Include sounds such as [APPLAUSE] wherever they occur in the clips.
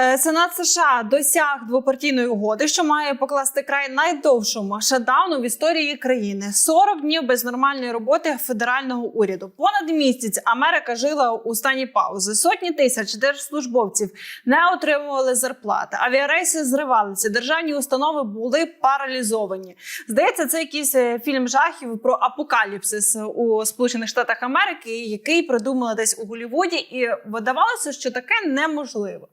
Е, Сенат США досяг двопартійної угоди, що має покласти край найдовшому шатдауну в історії країни 40 днів без нормальної роботи федерального уряду. Понад місяць Америка жила у стані паузи. Сотні тисяч держслужбовців не отримували зарплати. Авіарейси зривалися. Державні установи були паралізовані. Здається, це якийсь е, фільм жахів про апокаліпсис у Сполучених Штатах Америки, який придумали десь у Голлівуді, і видавалося, що таке неможливо.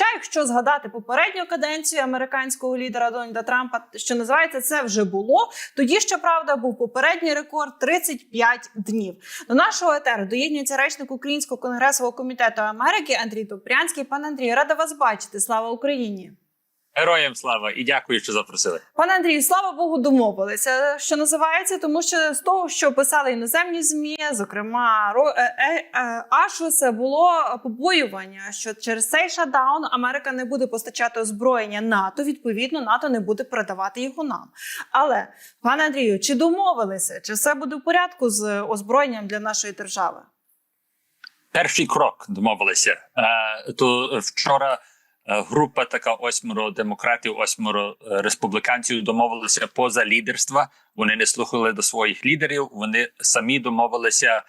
Хоча, якщо згадати попередню каденцію американського лідера Дональда Трампа, що називається це вже було. Тоді щоправда був попередній рекорд 35 днів. До нашого етеру доєднюється речник Українського конгресового комітету Америки Андрій Топрянський. Пан Андрій, рада вас бачити. Слава Україні! Героям слава і дякую, що запросили. Пане Андрію, слава Богу, домовилися, що називається, тому що з того, що писали іноземні змі, зокрема е, е, е, Ашус, було побоювання, що через цей шатдаун Америка не буде постачати озброєння НАТО. Відповідно, НАТО не буде передавати його нам. Але пане Андрію, чи домовилися, чи все буде в порядку з озброєнням для нашої держави? Перший крок домовилися. То вчора група така осьмеро демократів, осьмеро е, республіканців домовилися поза лідерства. Вони не слухали до своїх лідерів. Вони самі домовилися, е,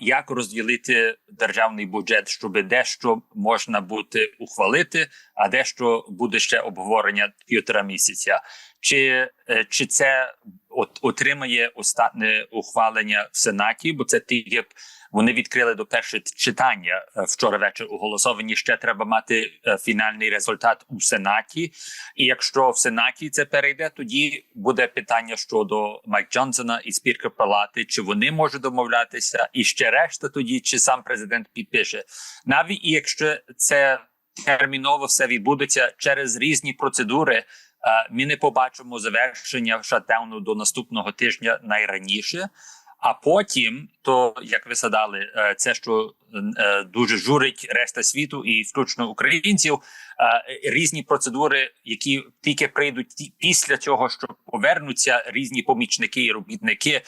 як розділити державний бюджет, щоб дещо можна буде ухвалити, а дещо буде ще обговорення півтора місяця. Чи, е, чи це от, отримає остатнє ухвалення в Сенаті? Бо це б вони відкрили до першого читання е, вчора вечір у голосованні. Ще треба мати е, фінальний результат у Сенаті. І якщо в Сенаті це перейде, тоді буде питання щодо Майк Джонсона і спікера палати, чи вони можуть домовлятися, і ще решта тоді, чи сам президент підпише, навіть і якщо це терміново все відбудеться через різні процедури. е, Ми не побачимо завершення шатдауну до наступного тижня найраніше. А потім, то як ви згадали, е, це що е, дуже журить решта світу і включно українців, е, різні процедури, які тільки прийдуть після цього, що повернуться різні помічники і робітники.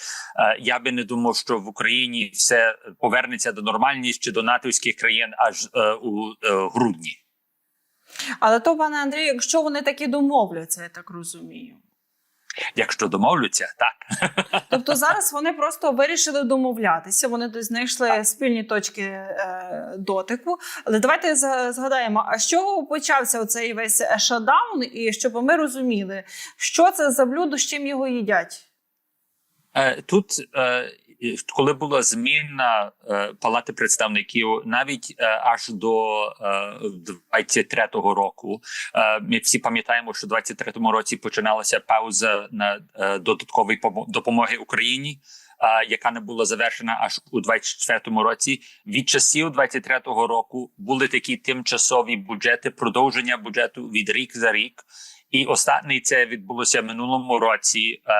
Я би не думав, що в Україні все повернеться до нормальності чи до натовських країн аж у грудні. Але то, пане Андрію, якщо вони таки домовляться, я так розумію. Якщо домовляться, так. [LAUGHS] Тобто зараз вони просто вирішили домовлятися. Вони знайшли спільні точки е, дотику. Але давайте згадаємо, а з чого почався оцей весь шадаун, і щоб ми розуміли, що це за блюдо, з чим його їдять. Е, Тут, е, коли була зміна е, Палати представників, навіть е, аж до е, 23-го року, е, ми всі пам'ятаємо, що в 23-му році починалася пауза на додаткової допомоги Україні. Яка не була завершена аж у 24-му році. Від часів 23-го року були такі тимчасові бюджети, продовження бюджету від рік за рік. І останній це відбулося минулому році, е,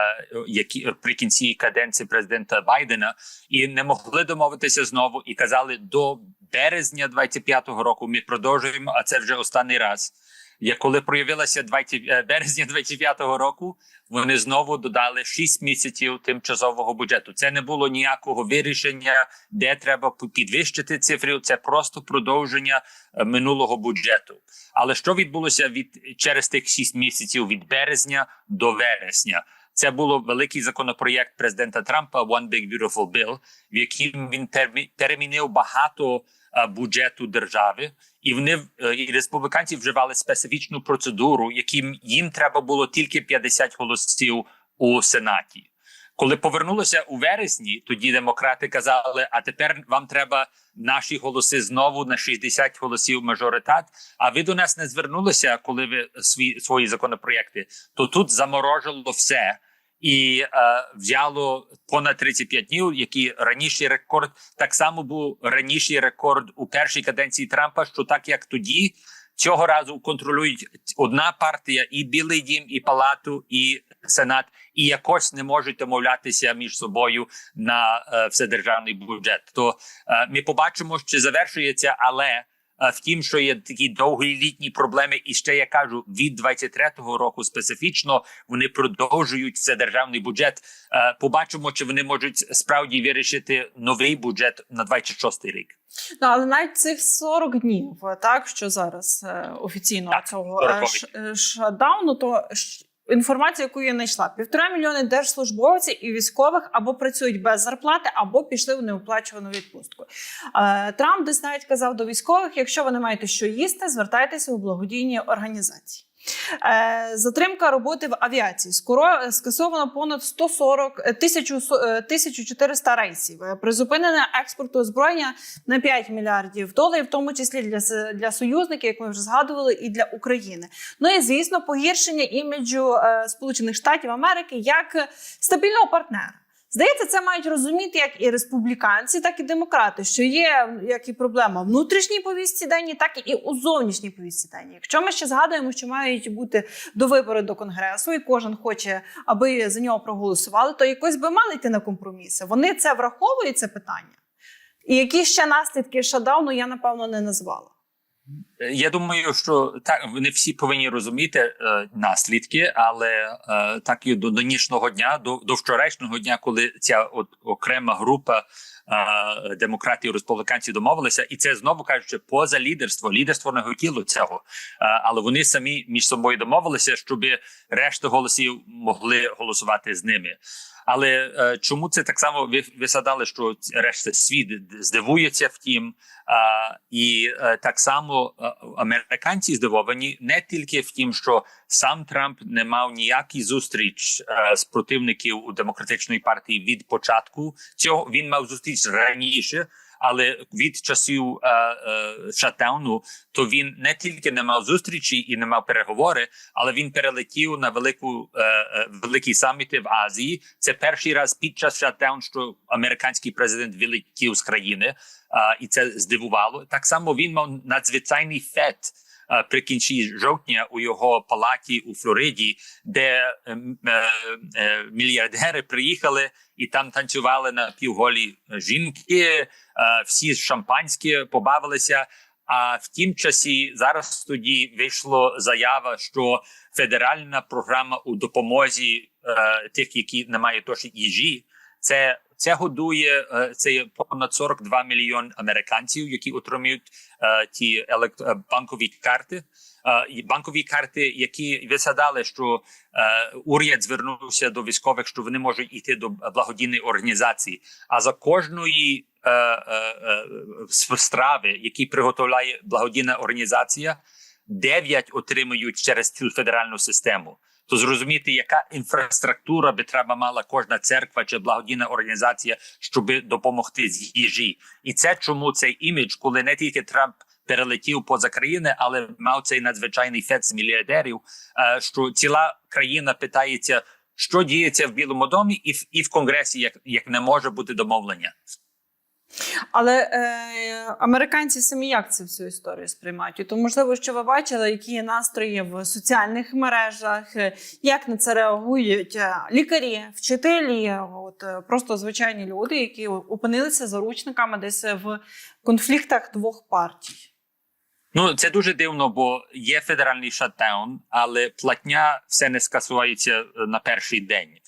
які при кінці каденції президента Байдена, і не могли домовитися знову. І казали до березня 25-го року. Ми продовжуємо. А це вже останній раз. Як коли проявилася 20, е, березня 25-го року, вони знову додали 6 місяців тимчасового бюджету. Це не було ніякого вирішення, де треба підвищити цифри. Це просто продовження е, минулого бюджету. Але що відбулося від через тих 6 місяців від березня до вересня? Це було великий законопроєкт президента Трампа One Big Beautiful Bill, в яким він перемінив багато е, бюджету держави, і вони е, і республіканці вживали специфічну процедуру, яким їм треба було тільки 50 голосів у сенаті. Коли повернулося у вересні, тоді демократи казали: а тепер вам треба наші голоси знову на 60 голосів мажоритат. А ви до нас не звернулися, коли ви свої свої законопроєкти, то тут заморожило все. І е, взяло понад 35 днів, який раніший рекорд так само був раніший рекорд у першій каденції Трампа. Що так як тоді цього разу контролюють одна партія, і Білий Дім, і Палату, і Сенат, і якось не можуть домовлятися між собою на е, вседержавний бюджет. То е, ми побачимо, чи завершується, але е, в тім, що є такі довголітні проблеми, і ще я кажу, від 23-го року специфічно вони продовжують це державний бюджет. Е, Побачимо, чи вони можуть справді вирішити новий бюджет на 26-й рік. Ну, але навіть цих 40 днів, так що зараз е, офіційно Так, цього 40 ш- е, шатдауну, то інформація, яку я знайшла, півтора мільйони держслужбовців і військових або працюють без зарплати, або пішли в неоплачувану відпустку. Е, Трамп десь навіть казав до військових: якщо ви не маєте що їсти, звертайтеся у благодійні організації. Е, Затримка роботи в авіації скоро скасовано понад 140 е, тисячу со- е, 1400 рейсів. Е, Призупинення експорту озброєння на 5 мільярдів доларів, в тому числі для для союзників, як ми вже згадували, і для України. Ну і звісно, погіршення іміджу е, Сполучених Штатів Америки як е, стабільного партнера. Здається, це мають розуміти як і республіканці, так і демократи, що є як і проблема внутрішній повістці денні, так і у зовнішній повістці денні. Якщо ми ще згадуємо, що мають бути до вибори до конгресу, і кожен хоче, аби за нього проголосували, то якось би мали йти на компроміси. Вони це враховують це питання. І які ще наслідки шатдауну я напевно не назвала. Я думаю, що так вони всі повинні розуміти е, наслідки, але е, так і до нинішнього дня, до, до вчорашнього дня, коли ця от окрема група е, демократів республіканців домовилися, і це знову кажучи, поза лідерство. Лідерство не хотіло цього, е, але вони самі між собою домовилися, щоб решта голосів могли голосувати з ними. Але е, чому це так само ви, ви згадали, що решта світ здивується втім, а, і е, так само е, американці здивовані не тільки в тім, що сам Трамп не мав ніякий зустріч е, з противників у демократичної партії від початку цього. Він мав зустріч раніше. Але від часів е, е, шатдауну, то він не тільки не мав зустрічі і не мав переговори, але він перелетів на велику е, е, великі саміти в Азії. Це перший раз під час шатдауну, що американський президент вилетів з країни, а, і це здивувало. Так само він мав надзвичайний фет при кінці жовтня у його палаті у Флориді, де ем, е, е, мільярдери приїхали і там танцювали на півголі жінки, всі шампанське побавилися. А в тім часі зараз тоді вийшла заява, що федеральна програма у допомозі е, тих, які не мають досі їжі, це це годує е, це є понад 42 мільйон американців, які отримують е, ті елект... е, банкові карти. Банкові карти, які ви згадали, що уряд звернувся до військових, що вони можуть йти до благодійної організації. А за кожної страви, які приготовляє благодійна організація, 9 отримують через цю федеральну систему. То зрозуміти, яка інфраструктура би треба мала кожна церква чи благодійна організація, щоб допомогти з їжі, і це чому цей імідж, коли не тільки Трамп перелетів поза країни, але мав цей надзвичайний фет з мільярдерів, е, що ціла країна питається, що діється в Білому домі, і в і в конгресі, як, як не може бути домовлення. Але е, американці самі як цю всю історію сприймають? І То можливо, що ви бачили, які є настрої в соціальних мережах, е, як на це реагують е, лікарі, вчителі, от е, просто звичайні люди, які опинилися заручниками десь в конфліктах двох партій. Ну це дуже дивно, бо є федеральний шатдаун, але платня все не скасується е, на перший день. Е,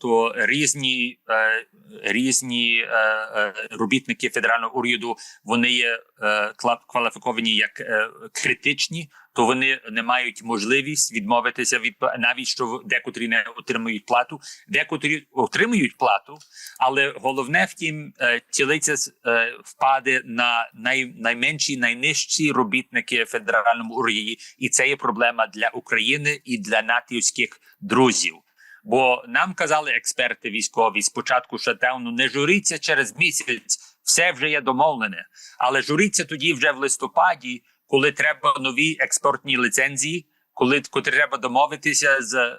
то різні е, різні е, е, робітники федерального уряду вони є е, кваліфіковані як е, критичні, то вони не мають можливість відмовитися від навіть що декотрі не отримують плату, декотрі отримують плату, але головне втім, е, цілиця е, впаде на най, найменші, найнижчі робітники федеральному уряді, і це є проблема для України і для натівських друзів. Бо нам казали експерти військові спочатку шатдауну, не журіться через місяць, все вже є домовлене. Але журіться тоді вже в листопаді, коли треба нові експортні ліцензії, коли, треба домовитися з е,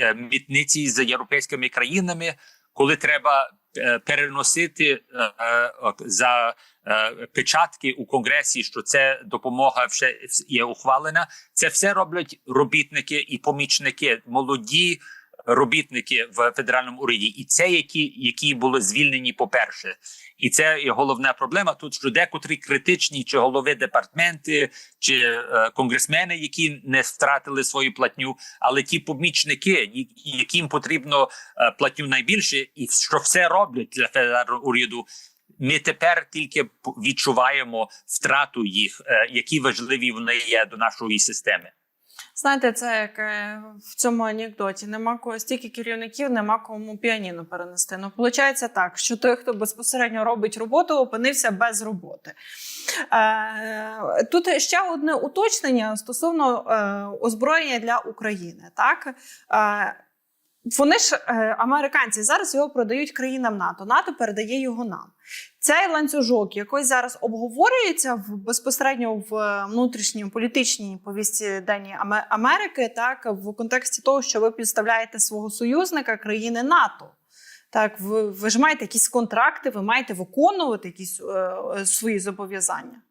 е, митниці з європейськими країнами, коли треба е, переносити е, е, за е, печатки у конгресі, що це допомога вже є ухвалена. Це все роблять робітники і помічники, молоді робітники в федеральному уряді, і це які, які були звільнені по перше, і це є головна проблема. Тут що декотрі критичні чи голови департменти, чи е, конгресмени, які не втратили свою платню, але ті помічники, яким потрібно е, платню найбільше, і що все роблять для федерального уряду. Ми тепер тільки відчуваємо втрату їх, е, які важливі вони є до нашої системи. Знаєте, це як е, в цьому анекдоті. Нема кого стільки керівників, нема кому піаніно перенести. Ну, виходить так, що той, хто безпосередньо робить роботу, опинився без роботи. Е, тут ще одне уточнення стосовно е, озброєння для України. Так? Вони ж е, американці зараз його продають країнам НАТО. НАТО передає його нам. Цей ланцюжок якось зараз обговорюється в безпосередньо в е, внутрішній політичній повісті Дені Америки, так в контексті того, що ви підставляєте свого союзника країни НАТО. Так, ви, ви ж маєте якісь контракти, ви маєте виконувати якісь е, е, свої зобов'язання.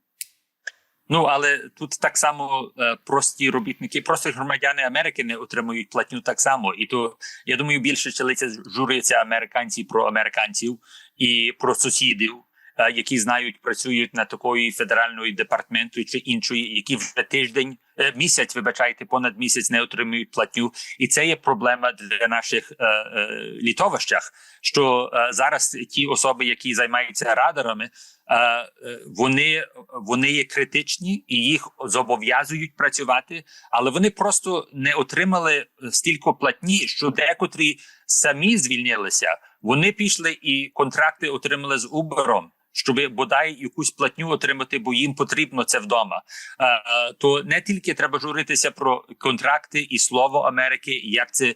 Ну але тут так само е, прості робітники, прості громадяни Америки не отримують платню так само. І то я думаю, більше челиться журиться американці про американців і про сусідів, е, які знають, працюють на такої федеральної департаменту чи іншої, які вже тиждень, місяць, вибачайте, понад місяць не отримують платню. І це є проблема для наших е, е, літовищах. Що е, зараз ті особи, які займаються радарами. Е, е, вони, вони є критичні і їх зобов'язують працювати, але вони просто не отримали стільки платні, що декотрі самі звільнилися. Вони пішли і контракти отримали з Uber, щоб бодай якусь платню отримати, бо їм потрібно це вдома. Е, е, То не тільки треба журитися про контракти і слово Америки, як це е,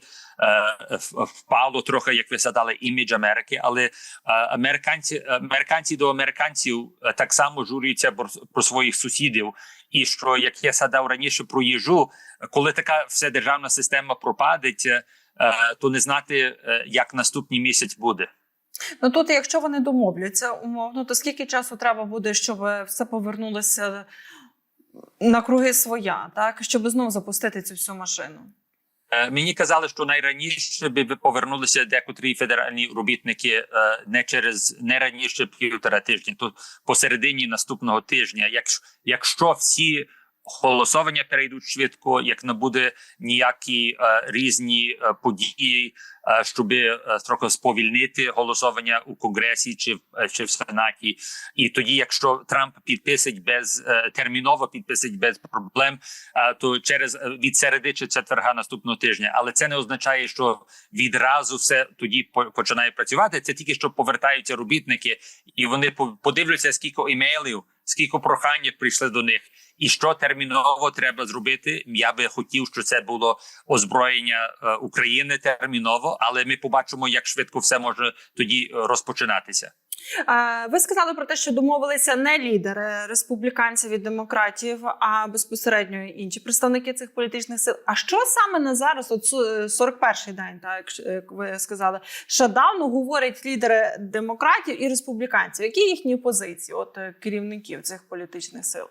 впало трохи, як ви згадали, імідж Америки, але американці, американці до американців так само журюються про, своїх сусідів. І що як я згадав раніше про їжу, коли така вседержавна система пропадеть, е, то не знати, як наступний місяць буде. Ну тут, якщо вони домовляться умовно, то скільки часу треба буде, щоб все повернулося на круги своя, так щоб знову запустити цю всю машину? Е, Мені казали, що найраніше би повернулися декотрі федеральні робітники е, не через не раніше півтора тижні, то посередині наступного тижня. Якщо, якщо всі голосування перейдуть швидко, як не буде ніякі е, різні е, події, е, щоб е, трохи сповільнити голосування у конгресі чи е, чи в сенаті, і тоді, якщо Трамп підписить без е, терміново підписить без проблем, е, то через е, від середи чи четверга наступного тижня. Але це не означає, що відразу все тоді по- починає працювати. Це тільки що повертаються робітники, і вони по- подивляться, скільки імейлів, скільки прохань прийшли до них, і що терміново треба зробити. Я би хотів, щоб це було озброєння е, України терміново, але ми побачимо, як швидко все може тоді е, розпочинатися. Е, Ви сказали про те, що домовилися не лідери республіканців і демократів, а безпосередньо інші представники цих політичних сил. А що саме на зараз, от су- 41-й день, так як ви сказали, шатдауну говорять лідери демократів і республіканців? Які їхні позиції, от е, керівників цих політичних сил?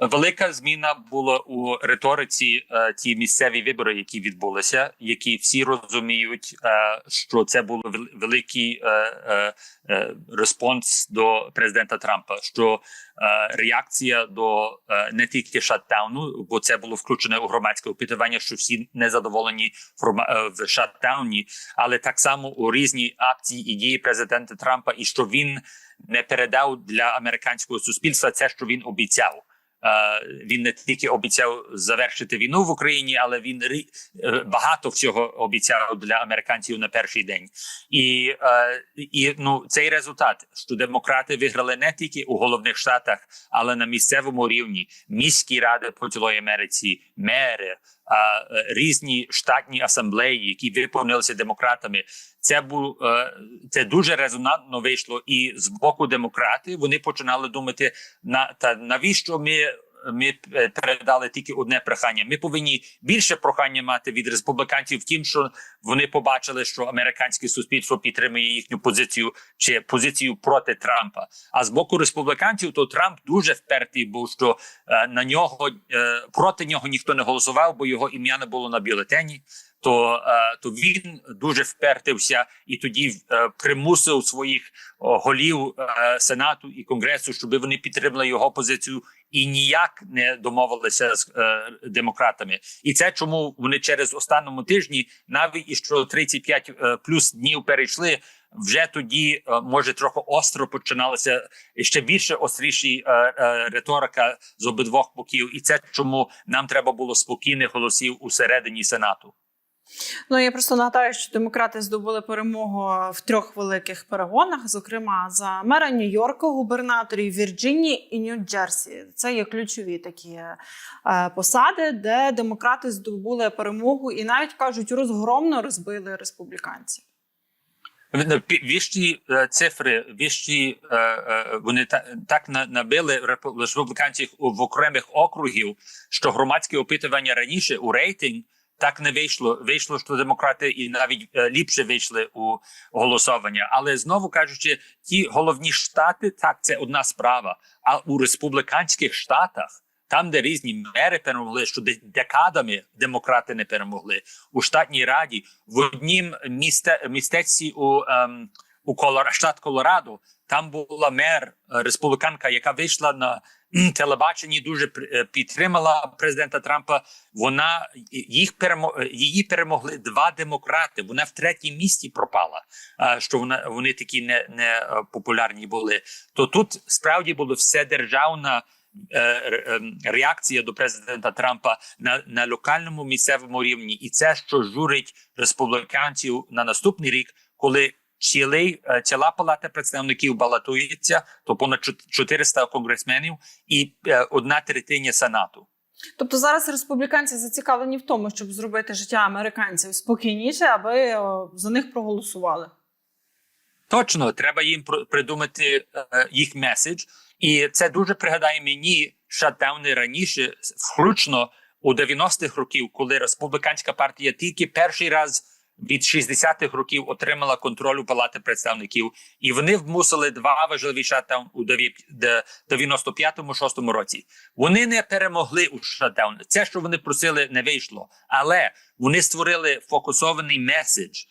Велика зміна була у риториці е, ті місцеві вибори, які відбулися, які всі розуміють, е, що це був великий е, респонс до президента Трампа. Що реакція до не тільки шатдауну, бо це було включене у громадське опитування, що всі незадоволені е, в шатдауні, але так само у різні акції і дії президента Трампа, і що він не передав для американського суспільства це, що він обіцяв. Він не тільки обіцяв завершити війну в Україні, але він е, багато всього обіцяв для американців на перший день. І, е, і ну цей результат, що демократи виграли не тільки у головних штатах, але на місцевому рівні, міські ради по цілої Америці, мери, різні штатні асамблеї, які виповнилися демократами. Це був е, це дуже резонантно вийшло, і з боку демократи вони починали думати на та навіщо ми. Ми е, передали тільки одне прохання. Ми повинні більше прохання мати від республіканців, тим, що вони побачили, що американське суспільство підтримує їхню позицію чи позицію проти Трампа. А з боку республіканців, то Трамп дуже впертий був, що е, на нього е, проти нього ніхто не голосував, бо його ім'я не було на бюлетені. То, е, то він дуже впертився і тоді е, примусив своїх голів е, сенату і конгресу, щоб вони підтримали його позицію і ніяк не домовилися з демократами. І це чому вони через останньому тижні, навіть і що 35 е, плюс днів перейшли. Вже тоді може трохи остро починалася ще більше остріші риторика з обидвох боків, і це чому нам треба було спокійних голосів усередині сенату. Ну я просто нагадаю, що демократи здобули перемогу в трьох великих перегонах, зокрема за мера Нью-Йорка, губернаторів Вірджинії і Нью-Джерсі. Це є ключові такі е, посади, де демократи здобули перемогу і навіть кажуть, розгромно розбили республіканців. Е, цифри, віщі е, е, вони та, так на- набили республіканців в окремих округів, що громадські опитування раніше у рейтинг так не вийшло. Вийшло, що демократи і навіть е, ліпше вийшли у голосування. Але знову кажучи, ті головні штати, так це одна справа. А у республіканських штатах. Там, де різні мери перемогли, що де- декадами демократи не перемогли у штатній раді, в однім місте містечці у, ем, у Колора, штат Колорадо, там була мер е, республіканка, яка вийшла на телебаченні, дуже е, підтримала президента Трампа. Вона їх перемо, е, її перемогли два демократи. Вона в третій місці пропала. Що вона вони такі не, не популярні були. То тут справді було все державна ре- реакція до президента Трампа на, на локальному місцевому рівні, і це, що журить республіканців на наступний рік, коли цілий е, ціла палата представників балотується, то понад чот- 400 конгресменів і е, одна третиня сенату. Тобто зараз республіканці зацікавлені в тому, щоб зробити життя американців спокійніше, аби за них проголосували. Точно, треба їм придумати е, їх меседж, і це дуже пригадає мені шатдауни раніше, включно у 90-х років, коли республіканська партія тільки перший раз від 60-х років отримала контроль у палати представників, і вони вмусили два важливі шатдаун у 95-6 році. Вони не перемогли у шатдаун. Це, що вони просили, не вийшло, але вони створили фокусований меседж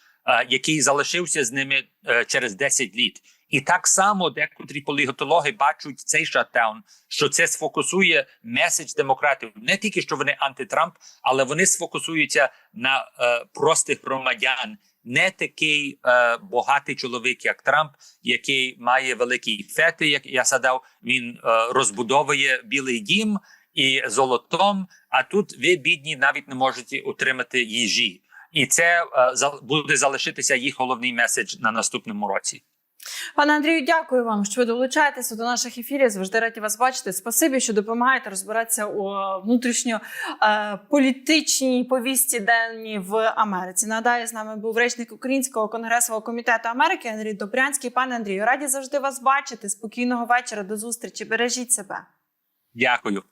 який залишився з ними е, через 10 літ. І так само декотрі політологи бачать цей шатдаун, що це сфокусує меседж демократів. Не тільки що вони антитрамп, але вони сфокусуються на е, простих громадян. Не такий е, багатий чоловік, як Трамп, який має великі фети, як я садав. Він е, розбудовує білий дім і золотом. А тут ви бідні навіть не можете отримати їжі. І це е, буде залишитися їх головний меседж на наступному році. Пане Андрію, дякую вам, що ви долучаєтеся до наших ефірів. Завжди раді вас бачити. Спасибі, що допомагаєте розбиратися у внутрішньо е, повісті денні в Америці. Нагадаю, з нами був речник Українського конгресового комітету Америки Андрій Добрянський. Пане Андрію, раді завжди вас бачити. Спокійного вечора. До зустрічі. Бережіть себе. Дякую.